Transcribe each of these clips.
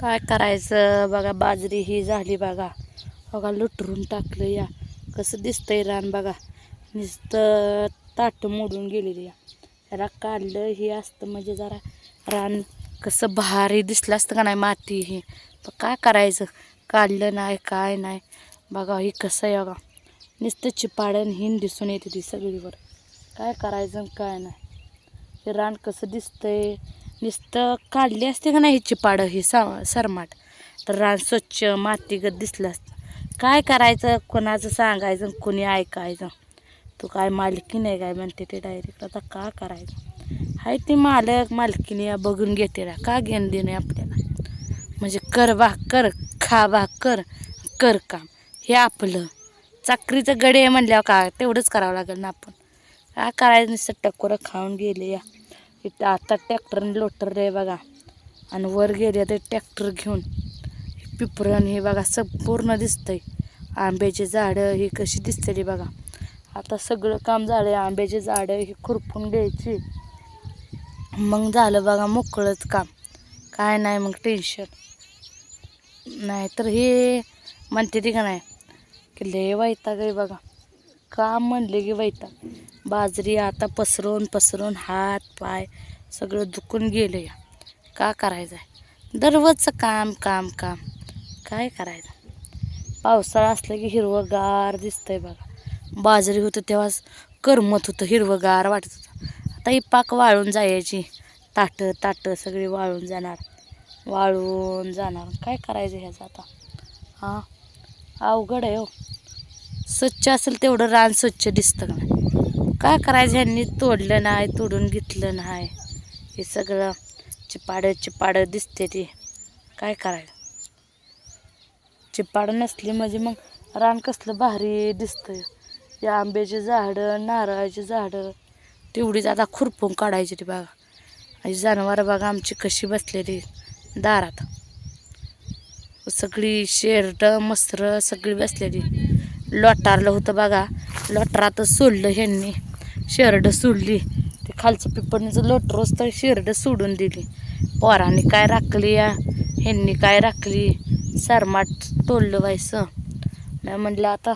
काय करायचं? बघा बाजरी ही झाली बघा. बघा लुटरून टाकलं या. कसं दिसतंय रान बघा. नुसतं ताट मोडून गेलेली या. त्याला काढलं हे असतं म्हणजे जरा रान कसं भारी दिसलं असतं का नाही माती हे. काय करायचं? काढलं नाही काय नाही. बघा ही कसं आहे बघा. नुसतं चिपाडण हिन दिसून येते ती सगळीवर. काय करायचं काय नाही. हे रान कसं दिसतंय? नुसतं काढली असते का नाही ही चिपाडं ही सा सरमाट? तर रान स्वच्छ मातीगत दिसलं असतं. काय करायचं? कोणाचं सांगायचं? कोणी ऐकायचं? तू काय मालकी नाही काय म्हणते ते डायरेक्ट आता का करायचं? हाय ती मालक मालकीने या बघून घेते ना का घेण देणे आपल्याला? म्हणजे कर बा कर खा बा कर कर काम. हे आपलं. चाकरीचं गडे आहे म्हणल्यावर काय तेवढंच करावं लागेल ना आपण. काय करायचं? नुसतं टकोरं खाऊन गेले या. इथं आता ट्रॅक्टरने लोटर आहे बघा. आणि वर गेले ते ट्रॅक्टर घेऊन. पिपरण हे बघा संपूर्ण दिसतंय. आंब्याची झाडं ही कशी दिसतली बघा. आता सगळं काम झालं आहे आंब्याची झाडं ही खुरपून घ्यायची. मग झालं बघा मोकळंच काम. काय नाही मग टेन्शन नाही तर हे म्हणते ती का नाही की लय वैताग आहे बघा. काम म्हणले की वैताग. बाजरी आता पसरून पसरून हात पाय सगळं दुखून गेलं या. का करायचं आहे दररोजचं काम काम काम. काय करायचं? पावसाळा असलं की हिरवंगार दिसतंय बघा. बाजरी होतं तेव्हाच करमत होतं हिरवंगार वाटत होतं. आता ही पाक वाळून जायची. ताटं ताटं सगळी वाळून जाणार. वाळून जाणार. काय करायचं ह्याचं आता? हां? अवघड आहे हो. स्वच्छ असेल तेवढं रान स्वच्छ दिसतं का? काय करायचं? ह्यांनी तोडलं नाही तोडून घेतलं नाही. हे सगळं चिपाडं चिपाडं दिसते ते. काय करायचं? चिपाडं नसली म्हणजे मग रान कसलं भारी दिसतं या आंब्याची झाडं नारळाची झाडं तेवढीच आता खुरपून काढायची ती बघा आणि जनावरं बघा आमची कशी बसलेली दारात. सगळी शेरट मस्त्र सगळी बसलेली. लोटारलं होतं बघा लोटारातच सोडलं ह्यांनी. शेरडं सोडली. ते खालचं पिपणीचं लोटरोच तर शेरडं सोडून दिली. पोरांनी काय राखली या? ह्यांनी काय राखली? सरमाट तोडलं व्हायचं. मी म्हणलं आता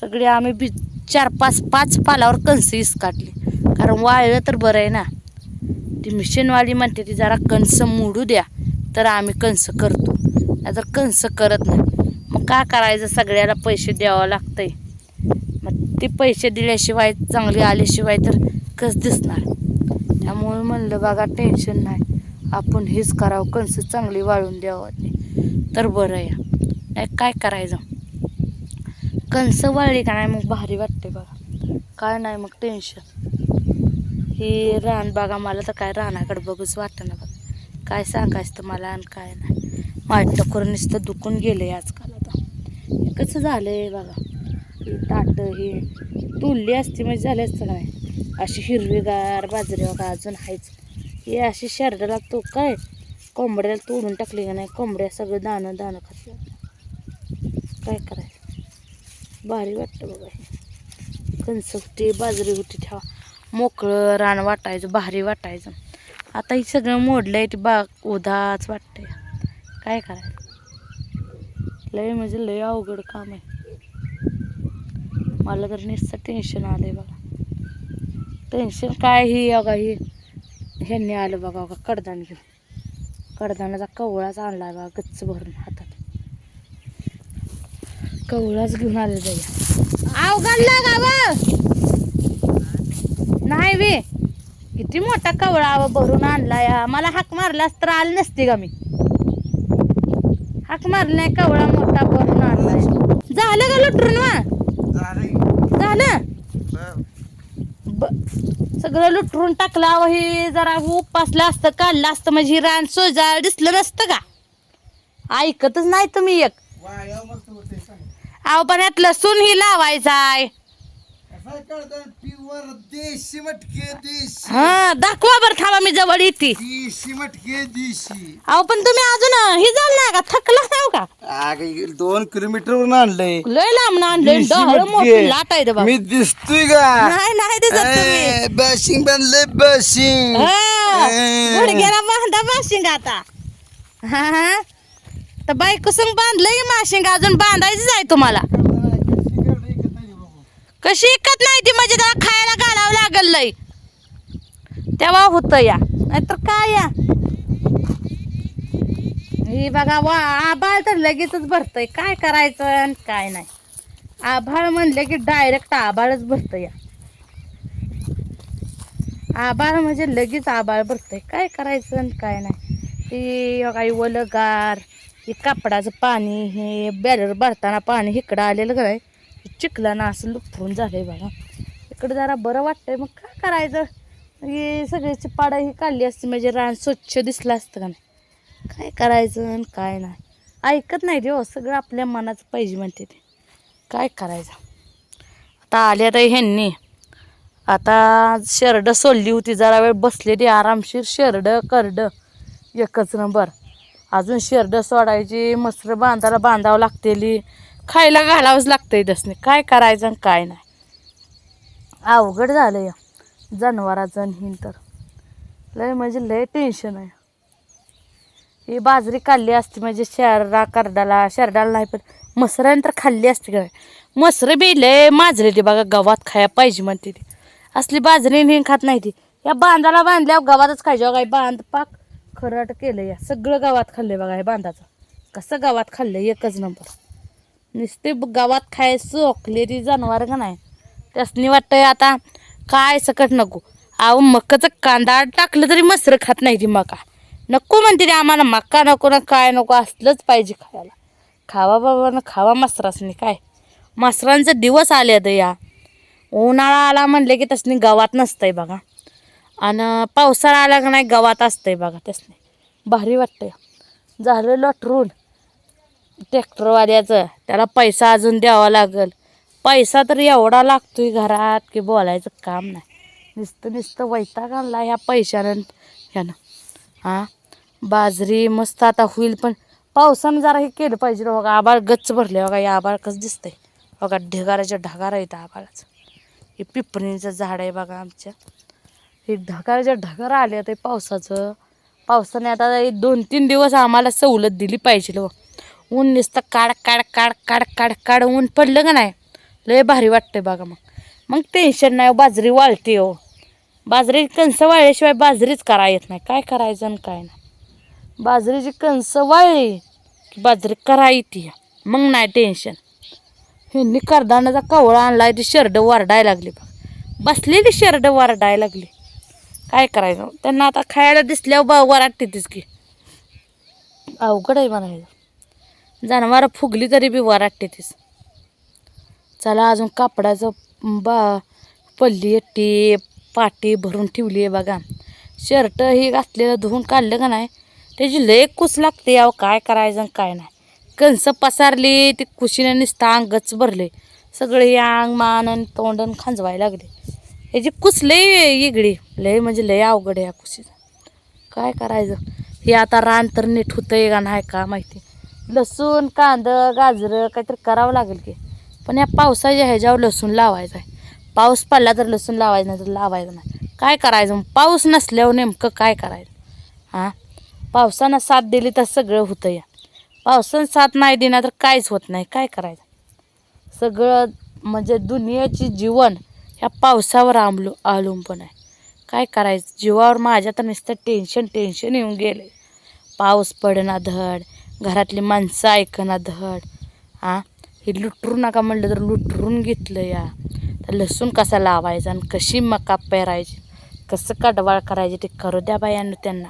सगळे आम्ही बी चार पाच पाच पालावर कणस इसकाटली कारण वाळलं तर बरं आहे ना. ती मिशनवाली म्हणते ती जरा कणस मोडू द्या तर आम्ही कणस करतो. नाही तर कणस करत नाही. मग का करायचं? सगळ्याला पैसे द्यावं लागतंय. ते पैसे दिल्याशिवाय चांगले आल्याशिवाय तर कस दिसणार? त्यामुळे म्हणलं बघा टेन्शन नाही. आपण हेच करावं कणसं चांगली वाळून द्यावं तर बरं या. नाही काय करायचं? कणसं वाळली का नाही मग भारी वाटते बघा. काय नाही मग टेन्शन. ही रान बघा मला तर काय रानाकडे बघूच वाटतं ना बघा. काय सांगायचं तर मला आणि काय नाही. वाटतं करून नुसतं दुखून गेलं आजकाल आता. कसं झालं आहे बघा. हे ताटं हे तुलली असती म्हणजे झाले असतं का नाही? अशी हिरवीगार बाजरी बघा अजून आहेच हे अशी शर्टाला तो काय कोंबड्याला तोडून टाकली का नाही? कोंबड्या सगळं दाणं दाणं खाते काय करायचं? भारी वाटतं बघा हे. कणस होती बाजरी होती ठेवा. मोकळं रान वाटायचं भारी वाटायचं. आता हे सगळं मोडलं आहे ते बाग उदाच वाटतंय. काय करायचं? लय म्हणजे लय अवघड काम आहे. मला तर नुसतं टेन्शन आलं आहे बघा. टेन्शन काय ही अगा ही. ह्यांनी आलं बघा बघा कडदान घेऊन. कडदानाचा कवळाच आणला आहे बघा गच्च भरून हातात. कवळाच घेऊन आले जाईल अवघडला गावा नाही वे. किती मोठा कवळा भरून आणला या मला हाक मारलास तर आली नसते का मी. हाक मारलाय नाही कवळा मोठा भरून आणलाय. झालं का लुटरून वा. झालं? ब- सगळं लुटरून टाकलं अहो हे जरा उपासलं असतं काढलं असतं म्हणजे ही रान सोजा दिसलं नसतं का? ऐकतच नाही तुम्ही एक. अहो पण यात लसूण ही लावायचाय प्युअर देशी मटके देशी. हा दाखवा बरं थांबा मी जवळ येते. देशी मटके देशी. अहो पण तुम्ही अजून हे झालं ना का? थकला नाही का? अगं, दोन किलोमीटर वरून आणलंय. लय लांब आणले देशी डहळ मटके. मोठी लाट आहे बाबा. मी दिसतोय का? नाही नाही दिसत तुम्ही. बशिंग बनले बशिंग हा. गुडघ्याला बांधा बाशिंग आता. हा हा. तर बायको संग बांधलंय माशिंग अजून बांधायचंच आहे तुम्हाला. कशी इकत नाही ती म्हणजे त्याला खायला घालावं लागल लय. तेव्हा होतं या. नाहीतर काय या? हे बघा वा आभाळ तर लगेचच भरतय. काय करायचं आणि काय नाही. आभाळ म्हणलं की डायरेक्ट आभाळच भरतं या. आभाळ म्हणजे लगेच आभाळ भरतंय. काय करायचं आणि काय नाही. ती काही ओलगार ही कापडाचं पाणी हे बॅलर भरताना पाणी इकडं आलेलं काय चिखलानं असं लुपरून झालंय बघा इकडं जरा बरं वाटतंय. मग काय करायचं? हे सगळ्याची पाडा ही काढली असती. म्हणजे रान स्वच्छ दिसलं असतं का नाही? काय करायचं आणि काय नाही? ऐकत नाही रे हो. सगळं आपल्या मनाचं पाहिजे म्हणते ते. काय करायचं? आता आले तर ह्यांनी. आता शेरडं सोडली होती. जरा वेळ बसलेली आरामशीर शेरडं करडं. एकच नंबर. अजून शेरडं सोडायची. मसरं बांधायला बांधावं लागतेली. खायला घालावंच लागतंय दसने. काय करायचं आणि काय नाही. अवघड झालं या. जनावराचं हिन तर. लय म्हणजे लय टेन्शन आहे. ही बाजरी काढली असती म्हणजे शेरडा करडाला शेरडाला नाही पण मसराने तर खाल्ली असते काय? मसरं बी लय माजरे ते बघा गवात खाया पाहिजे म्हणते ती. असली बाजरी नेहमी खात नाही ती. या बांधाला बांधल्या गवातच खायच्या काय बांध पाक खरट केलं या. सगळं गावात खाल्लं बघा हे बांधाचं. कसं गावात खाल्लं एकच नंबर नुसते गावात खायचं ओकलेली जनावर का नाही? त्यासनी वाटतंय आता काय सकट नको. अहो मकाचं कांदा टाकलं तरी मसरं खात नाही ती मका. नको म्हणते ती आम्हाला मका नको ना काय नको असलंच पाहिजे खायला. खावा बाबा ना खावा मसरासनी काय? मसरांचे दिवस आले आता या. उन्हाळा आला म्हणले की तसनी गावात नसतंय बघा. आणि पावसाळा आला का नाही गावात असतंय बघा त्यासनी भारी वाटतंय. झालं लटरून. ट्रॅक्टरवाल्याचं. त्याला पैसा अजून द्यावा लागेल. पैसा तर एवढा लागतोय घरात की बोलायचं काम नाही. नुसतं नुसतं वैताग आणला ह्या पैशानं ह्यानं. हां? बाजरी मस्त आता होईल पण पावसानं जरा हे केलं पाहिजे रे बघा. आबाळ गच्च भरले बघा. या आबाळ कसं दिसतंय? बघा ढगाराच्या ढगारा येतं आबाळाचं हे पिपणीचं झाड आहे बघा आमच्या. हे ढगाराच्या ढगारा आले आता पावसाचं. पावसाने आता हे दोन तीन दिवस आम्हाला सवलत दिली पाहिजे हो. ऊन नुसतं काड काड काड काड काड काड ऊन पडलं का नाही? लय भारी वाटतंय बघा मग. मग टेन्शन नाही हो, बाजरी वाळते हो. बाजरी कणसं वाळल्याशिवाय बाजरीच करा येत नाही. काय करायचं आणि काय नाही. बाजरीची कणसं वाळली की बाजरी करा येते. मग नाही टेन्शन ह्यांनी करदानाचा कवळा आणलाय ती शर्ट वरडायला लागली बघ. बसलेली शर्ट वरडायला लागली. काय करायचं? त्यांना आता खायला दिसल्यावर बा वराटते तीच की. अवघड आहे म्हणायचं. जनावरं फुगली तरी बी वराटते तीच. चला अजून कापडाचं बा पल्ली टेप पाटी भरून ठेवली आहे बघा. शर्ट हे घातलेलं धुवून काढलं का नाही? त्याची लय कुस लागते अहो काय करायचं काय नाही. कणसं पसारली ती कुशीने नुसतं अंगच भरले. सगळे अंग मान आणि तोंड खांजवायला लागले. ह्याची कुस लय इगडी लय म्हणजे लय अवघड आहे या कुशीचं. काय करायचं? हे आता रान तर नीट होतंय का नाही का माहिती. लसूण कांदं गाजरं काहीतरी करावं लागेल की. पण या पावसाच्या ह्याच्यावर लसूण लावायचं आहे पाऊस पडला तर लसूण लावायचं नाही तर लावायचं नाही. काय करायचं? मग पाऊस नसल्यावर नेमकं काय करायचं? हां? पावसानं साथ दिली तर सगळं होतं या. पावसानं साथ नाही दिला तर काहीच होत नाही. काय करायचं? सगळं म्हणजे दुनियाची जीवन ह्या पावसावर आंबलो अवलंबून आहे. काय करायचं? जीवावर माझ्या तर नुसतं टेन्शन टेन्शन येऊन गेले पाऊस पडना धड घरातली माणसं ऐकना धड हां हे लुटरू नका म्हणलं तर लुटरून घेतलं या. तर लसूण कसा लावायचा आणि कशी मका पेरायची कसं कडवाळ करायची ते करू द्या बायांना त्यांना.